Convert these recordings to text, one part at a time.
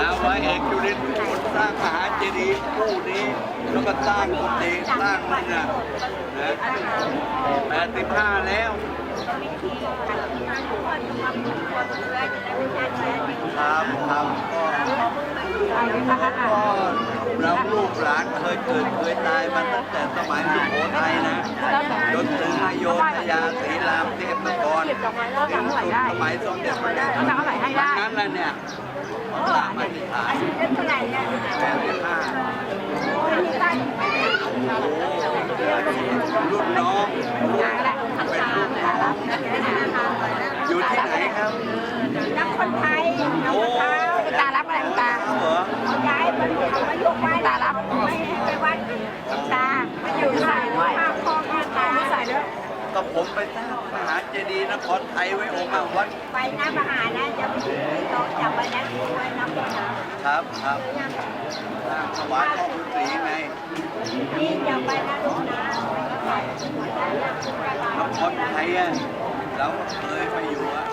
นาวาเอกจุลินทร์คนสร้างมหาเจดีย์คู่นี้ แล้วก็สร้างกุฏิสร้างนั่นน่ะนะแปดสิบห้าแล้วครับครับก็ก็เราลูกหลานเคยเกิดเคยตายมาตั้งแต่สมัยสุโขทัยนะ จนถึงอโยธยาศรีรามเทพนค รถึงสุดสมัยสมเด็จพระเจ้าอยู่หัวนั้นแหละเนี่ยสร้างมาที่ฐานแปดสิบห้ารุ่นน้องเป็นรุ่นน้องอยู่ที่ไหนครับนักคนไทยน้องมะพร้าวคุณตารับอะไรคุณตาเหรอย้ายมันเอามายกไว้ตารับไม่ให้ไปวัดคุณตามันอยู่ใส่ด้วย ด้วยก็ผมไปสร้างมหาเจดีย์นครไทยไว้องค์มาวัดไปน้ำมหานะจะลองจับไปนะไว้น้ำมหาครับครับสร้างถวายพ่อฤาษีไงนี่จับไปนะลูกนะนครไทยอะเราเคยไปอยู่อะ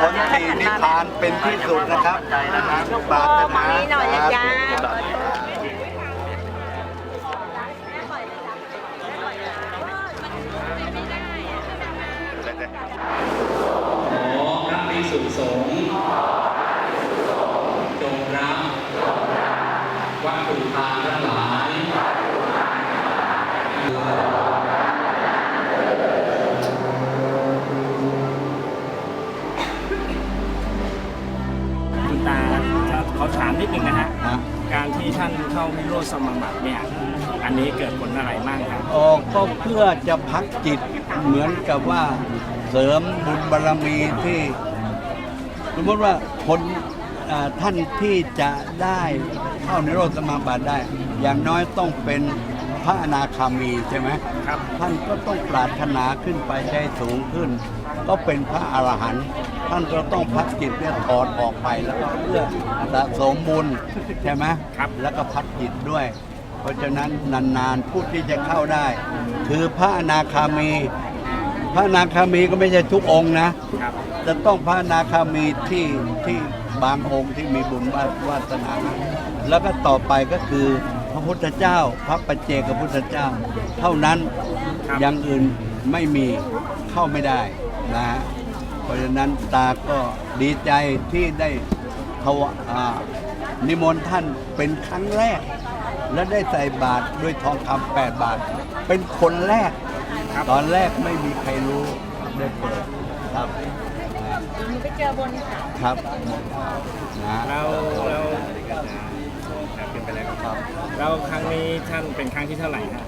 ผลสีนิพพานเป็นที่สุดนะครับปรารถนานี่หน่อยนะจ๊ะขอพระภิกษุสงฆ์จงรับวัตถุทาน การที่ท่านเข้าวิโรธสมาบัติเนี่ยอันนี้เกิดผลอะไรบ้างครับออกก็เพื่อจะพักจิตเหมือนกับว่าเสริมบุญบารมีที่สมมติว่าคนอ่าท่านที่จะได้เข้านิโรธสมาบัติได้ อย่างน้อยต้องเป็น พระอนาคามีใช่ไหมครับ ท่านก็ต้องปรารถนาขึ้นไปได้สูงขึ้น ก็เป็นพระอรหันต์ท่านก็ต้องพักจิตเนี่ยถอดออกไปแล้วก็เพื่อสะสมบุญใช่ไหมครับ แล้วก็พักจิตด้วย เพราะฉะนั้นนานๆผู้ที่จะเข้าได้ คือพระอนาคามี พระอนาคามีก็ไม่ใช่ทุกองค์นะครับจะต้องพระอนาคามีที่ที่บางองค์ที่มีบุญวาวาสนา แล้วก็ต่อไปก็คือ พระพุทธเจ้า พระปัจเจกพุทธเจ้า เท่านั้นครับ อย่างอื่นไม่มีเข้าไม่ได้นะฮะเพราะฉะนั้นตาก็ดีใจที่ได้ถวาอ่านิมนต์ท่านเป็นครั้งแรก และได้ใส่บาตรด้วยทองคำแปดบาท เป็นคนแรกครับตอนแรกไม่มีใครรู้ได้เปิดครับไปเจอบนค่ะครับนะเราเรา ครับเป็นไปแล้วครับเราครั้งนี้ท่านเป็นครั้งที่เท่าไหร่ฮะ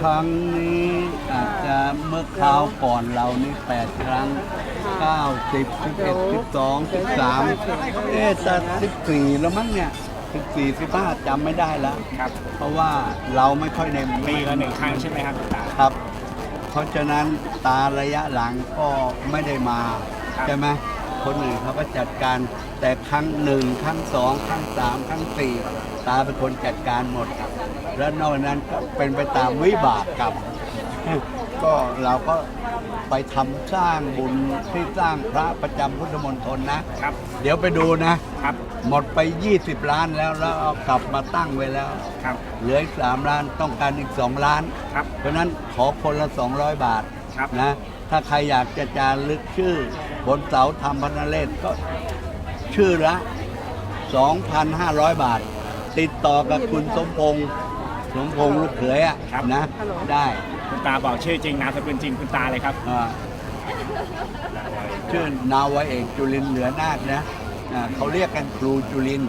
ครั้งนี้อาจจะเมื่อคราวก่อนเรานี่แปดครั้งเก้าสิบสิบเอ็ดสิบสองสิบสามเอ๊ะจะสิบสี่แล้วมั้งเนี่ยสิบสี่สิบห้าจำไม่ได้แล้ว ครับเพราะว่าเราไม่ค่อยในปีละหนึ่งครั้งใช่ไหมครับคุณตา ครับ เพราะฉะนั้นตาระยะหลังก็ไม่ได้มา ครับ ใช่ไหม คนอื่นเขาก็จัดการ แต่ครั้งหนึ่งครั้งสองครั้งสามครั้งสี่ตาเป็นคนจัดการหมด แล้วนอกนั้นก็เป็นไปตามวิบากกรรมก็เราก็ไปทำสร้างบุญที่สร้างพระประจำพุทธมณฑลนะครับ เดี๋ยวไปดูนะครับ หมดไป 20 ล้านแล้วแล้วเอากลับมาตั้งไว้แล้วครับเหลืออีก3ล้านต้องการอีก 2 ล้านครับเพราะฉะนั้นขอคนละ 200 บาทครับนะ ถ้าใครอยากจะจารึกชื่อบนเสาธรรมพนเลศก็ชื่อละ 2,500 บาท ติดต่อกับคุณสมพงษ์สมพงษ์ลูกเขยอะครับ นะ ได้คุณตาบอกชื่อจริงนามสกุลจริงคุณตาเลยครับ อ่าชื่อนาวาเอกจุลินทร์เหลือนาคนะอ่าเขาเรียกกันครูจุลินทร์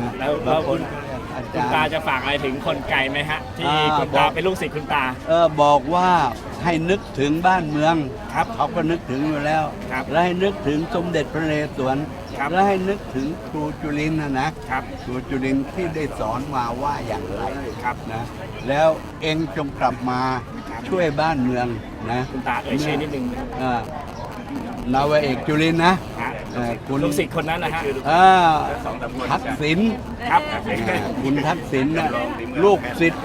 นะแล้วบาแล้งวคคุนณอา คุณจารตาย์จะฝากอะไรถึงคนไกลไหมฮะ ที่อ่าคุณบตาอกเป็นลูกศิษย์คุณตา เออบอกว่าให้นึกถึงบ้านเมืองครับเขาก็นึกถึงอยู่แล้วครับและให้นึกถึงสมเด็จพระนเรศวรครับและให้นึกถึงครูจุลินทร์นะนะครับครูจุลินทร์ที่ได้สอนมาว่าอย่างไรครับนะ แล้วเองจงกลับมาช่วยบ้านเมืองนะคุณตาเอ่ยชื่อนิดนึงอ่า นาวาเอกจุลินทร์นะฮะเอ่อคุณลูกศิษย์คนนั้นนะฮะอ่าทักษิณครับ อ่าคุณทักษิณนะลูกศิษย์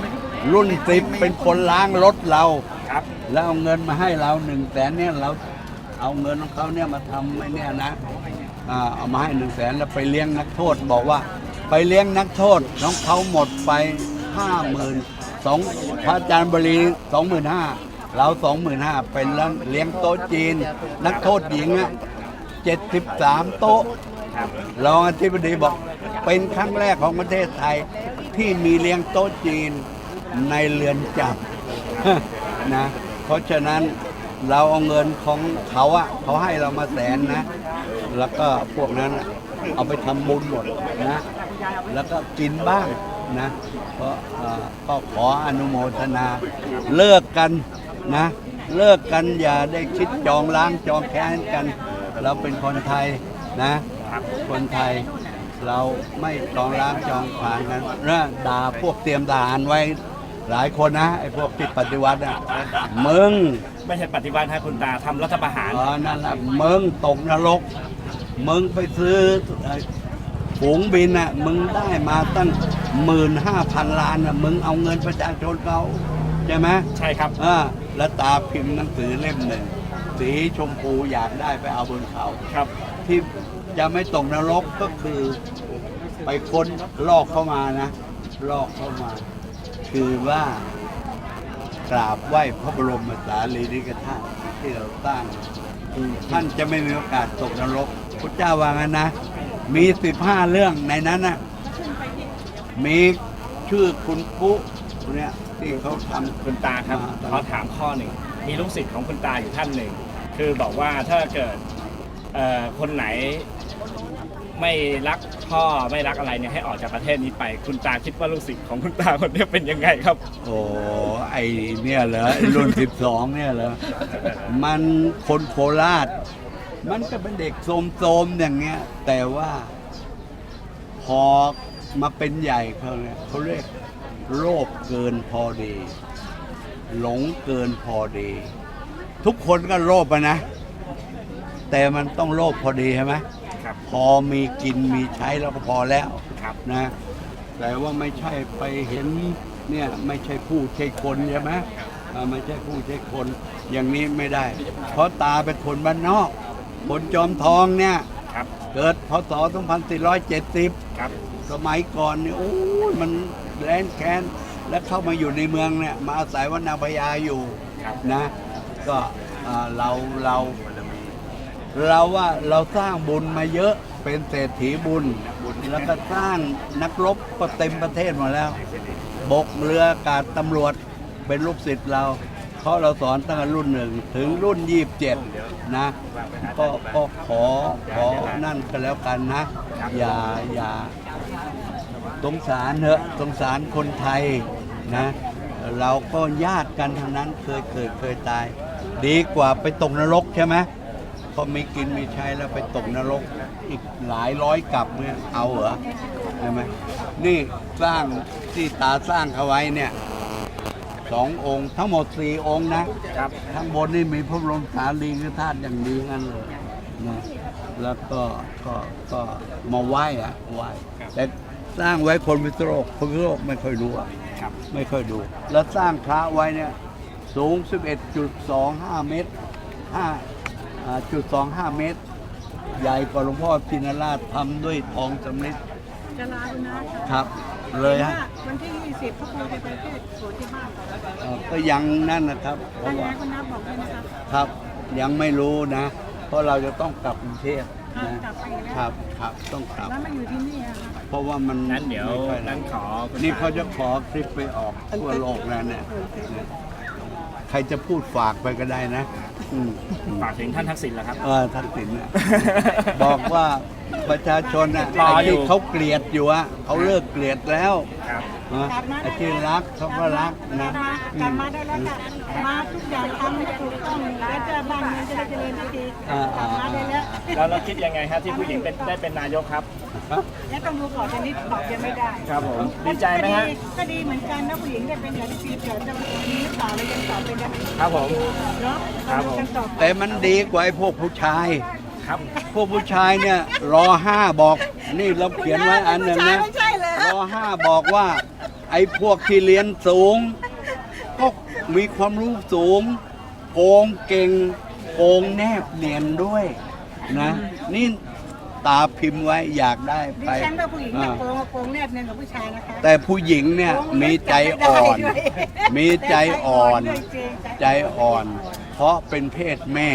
รุ่นสิบเป็นคนล้างรถเรา ครับ แล้วเอาเงินมาให้เราหนึ่งแสนเนี่ยเราเอาเงินของเขาเนี่ยมาทำไม่เนี่ยนะอ่าเอามาให้หนึ่งแสนแล้วไปเลี้ยงนักโทษบอกว่า ไปเลี้ยงนักโทษน้องเขาหมดไปห้าหมื่นสองพระอาจารย์บรีสองหมื่นห้า เราสองหมื่นห้าเป็นเลี้ยงโต๊ะจีน นักโทษหญิงอะเจ็ดสิบสามโต๊ะรองอธิบดีบอก เป็นครั้งแรกของประเทศไทยที่มีเลี้ยงโต๊ะจีนในเรือนจำนะเพราะฉะนั้นเราเอาเงินของเขาอะเขาให้เรามาแสนนะ แล้วก็พวกนั้นเอาไปทำบุญหมดนะ แล้วก็กินบ้างนะก็เอ่อก็ขออนุโมทนาเลิกกัน นะ เลิกกันอย่าได้คิดจองล้างจองแค้นกัน เราเป็นคนไทยนะ คนไทยเราไม่จองล้างจองผลานกันนะด่าพวกเตรียมทหารไว้หลายคนนะไอ้พวกที่ปฏิวัติอะมึงไม่ใช่ปฏิวัติฮะคุณตาทำรัฐประหาร อ๋อนั่นแหละมึงตกนรก มึงไปซื้อไอ้ฝูงบินอะมึงได้มาตั้งหมื่นห้าพันล้านอะมึงเอาเงินประชาชนเขาใช่ไหม ใช่ครับ อ่า แล้วตาพิมพ์หนังสือเล่มหนึ่ง สีชมพูอยากได้ไปเอาบนเขาครับ ที่จะไม่ตกนรกก็คือ ไปค้นลอกเข้ามานะ ลอกเข้ามา คือว่ากราบไหว้พระบรมสารีริกธาตุที่เราสร้างท่านจะไม่มีโอกาสตกนรกพระเจ้าว่างั้นนะ มีสิบห้าเรื่องในนั้นนะมีชื่อคุณปุ๊ เนี่ยที่เขาทำ คุณตาครับอ่า ขอถามข้อหนึ่งมีลูกศิษย์ของคุณตาอยู่ท่านหนึ่ง คือบอกว่าถ้าเกิดเอ่อคนไหนไม่รักพ่อไม่รักอะไรเนี่ยให้ออกจากประเทศนี้ไป คุณตาคิดว่าลูกศิษย์ของคุณตาคนนี้เป็นยังไงครับ โอ้ไอเนี่ยเหรอไอ้รุ่น12เนี่ยเหรอมันคนโคราช มันก็เป็นเด็กโสมๆอย่างเงี้ย แต่ว่า พอมาเป็นใหญ่เขาเนี่ยเขาเรียก โลภเกินพอดี หลงเกินพอดี ทุกคนก็โลภอะนะ แต่มันต้องโลภพอดีใช่ไหมครับ พอมีกินมีใช้แล้วก็พอแล้วครับนะ แต่ว่าไม่ใช่ไปเห็นเนี่ยไม่ใช่ผู้ใช่คนใช่ไหมอ่าไม่ใช่ผู้ใช่คนอย่างนี้ไม่ได้ เพราะตาเป็นคนบ้านนอกคนจอมทองเนี่ย ครับเกิดพศ 2470 ครับ สมัยก่อนเนี่ยโอ้ยมัน แร้นแค้นแล้วเข้ามาอยู่ในเมืองเนี่ยมาอาศัยวัดนางพญาอยู่นะก็เราเราเราว่าเราสร้างบุญมาเยอะเป็นเศรษฐีบุญ แล้วก็สร้างนักรบก็เต็มประเทศมดแล้ว บกเรือกาศตำรวจเป็นลูกศิษย์เราเพราะเราสอนตั้งแต่รุ่นหนึ่งถึงรุ่นยี่สิบเจ็ดนะก็ก็ขอขอนั่นก็แล้วกันนะ อย่าอย่า สงสารเถอะสงสารคนไทยนะเราก็ญาติกันทั้งนั้นเคยเกิดเคยตาย ดีกว่าไปตกนรกใช่ไหมพอมีกินมีใช้แล้วไปตกนรกอีกหลายร้อยกลับเนี่ยเอาเหรอใช่ไหมนี่สร้างที่ตาสร้างเขาไว้เนี่ยสององค์ ทั้งหมดสี่องค์นะครับข้างบนนี่มีพระบรมสารีริกธาตุอย่างดีงั้นเลยนะแล้วก็ก็ก็มาไหว้อะไหว้แต่ สร้างไว้คนพิษณุโลกคนพิษณุโลกไม่ค่อยรู้อะครับไม่ค่อยดู แล้วสร้างพระไว้เนี่ยสูง 11.25 เมตร5อ่าจุด25 เมตร ใหญ่กว่าหลวงพ่อพินาราชทำด้วยทองสำริดจะลาคุณนะครับ เลยฮะวันที่ 20พระครูจะไปเทศน์สวนที่บ้านเอ่อก็ยังนั่นนะครับ เพทางราะว่านั้นคุณน้าบอกด้วยนะครับครับยังไม่รู้นะ เพราะเราจะต้องกลับกรุงเทพนะ กลับไปอีกแล้วครับครับต้องกลับ แล้วมาอยู่ที่นี่อะค่ะเพราะว่ามันนั้นเดี๋ยวไม่ค่อนั้นขอคุณนี่ตาเขาจะขอคลิปไปออกทั่วโลกแล้วเนี่ยเนี่ยใครจะพูดฝากไปก็ได้นะอืมฝากถึงท่านทักษิณแล้วครับ เออทักษิณน่ะ บอกว่าประชาชนน่ะรอไอ้อยู่ ที่เขาเกลียดอยู่อะเขาเลิกเกลียดแล้ว ครับ นะไอ้ที่รักเขาก็รักนะกลับมาได้แล้วค่ะมาทุกอย่างทำให้ถูกต้องแล้วจะบ้านเมืองจะได้เจริญสักทีอ่ากลับมาได้แล้วแล้วเราคิดยังไงครับที่ผู้หญิงเป็นได้เป็นนายกครับแล้วต้องดูก่อนจะนิดตอบยังไม่ได้ครับผมดีใจไหมฮะก็ดีเหมือนกันนะผู้หญิงได้เป็นอย่างที่ปีเกิดจะมีหรือเปล่าเรายังตอบไปได้ครับผมเนาะครับผมกันตอบแต่มันดีกว่าไอ้พวกผู้ชายครับพวกผู้ชายเนี่ยรอห้าบอกนี่เราเขียนไว้อันหนึ่งนะไม่ใช่เลยรอห้าบอกว่า ไอ้พวกที่เรียนสูง ก็มีความรู้สูง โกงเก่ง โกงแนบเนียนด้วยนะ นี่ตาพิมพ์ไว้อยากได้ดิไปฉันว่าผู้หญิงเนี่ยอ่าโกงโกงแนบเนียนกับผู้ชายนะคะแต่ผู้หญิงเนี่ยมีใจอ่อน มีใจอ่อน ใจอ่อน เพราะเป็นเพศแม่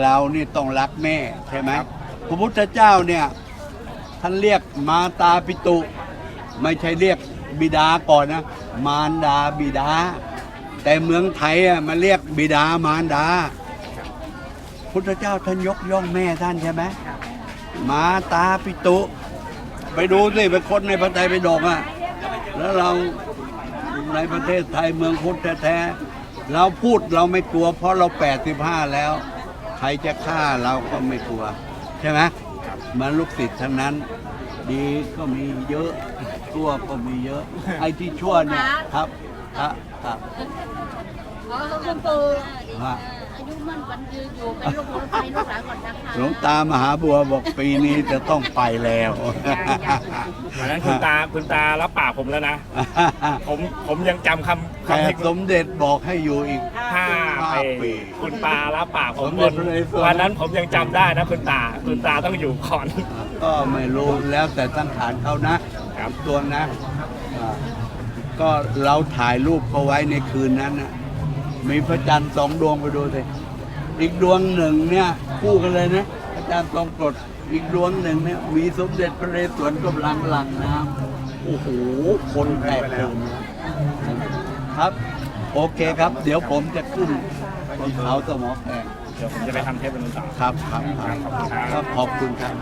เรานี่ต้องรักแม่ใช่ไหมพระพุทธเจ้าเนี่ยท่านเรียกมาตาปิตุ ไม่ใช่เรียก บิดาก่อนนะ มารดาบิดา แต่เมืองไทยอะมาเรียกบิดามารดา พุทธเจ้าท่านยกย่องแม่ท่านใช่ไหมมาตาปิตุ ไปดูสิไปคนในพระไตรปิฎกอะแล้วเราในประเทศไทยเมืองพุทธแท้ๆเราพูดเราไม่กลัว เพราะเรา 85 แล้ว ใครจะฆ่าเราก็ไม่กลัว ใช่ไหมมันลูกศิษย์ทั้งนั้น ดีก็มีเยอะ ชั่วก็มีเยอะ ไอ้ที่ชั่วเนี่ยครับครับครับขอคุณปู่ฮะอายุมั่นขวัญยืนอยู่เป็นลูกหลานไปลูกหลานก่อนนะคะหลวงตามหาบัวบอกปีนี้จะต้องไปแล้ว วันนั้นคุณตาคุณตารับปากผมแล้วนะ ผมผมยังจำคำแต่คำที่สมเด็จบอกให้อยู่อีก ห้าห้าปีปีคุณตารับปากผมสมเด็จพระนเรศวร วันนั้นผมยังจำได้นะคุณตาคุณตาต้องอยู่ก่อน ก็ไม่รู้แล้วแต่สังขารเขานะ ครับตัวนะอ่าก็เราถ่ายรูปเขาไว้ในคืนนั้นนะมีพระจันทร์สองดวงไปดูสิอีกดวงหนึ่งเนี่ยคู่กันเลยนะพระจันทร์ทรงกรดอีกดวงหนึ่งเนี่ยมีสมเด็จพระนเรศวรกำลังหลังน้ำโอ้โหคนแตกตื่นครับ โอเคครับ เดี๋ยวผมจะขึ้นบนเขาสมอแพงเดี๋ยวผมจะไปทำเทปเป็นต่อครับครับครับครับขอบคุณครับ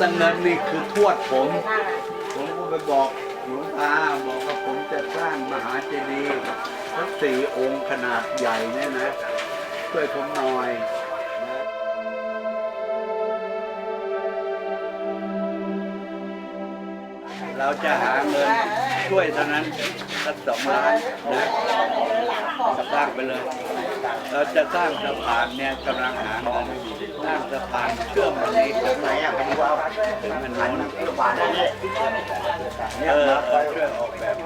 หลวงเงินนี่คือทวดผม ผมก็ไปบอกหลวงตาบอกว่าผมจะสร้างมหาเจดีย์ทั้งสี่องค์ขนาดใหญ่เนี่ยนะ ช่วยผมหน่อยนะเราจะหาเงินช่วยเท่านั้นสักสองล้านนะจะสร้างไปเลย เราจะสร้างสะพานเนี่ยกำลังหาเงินสร้างสะพานเชื่อมมันนี้ถึงไหนอะไม่รู้ว่าถึงมันโน้นเออช่อออกแบบ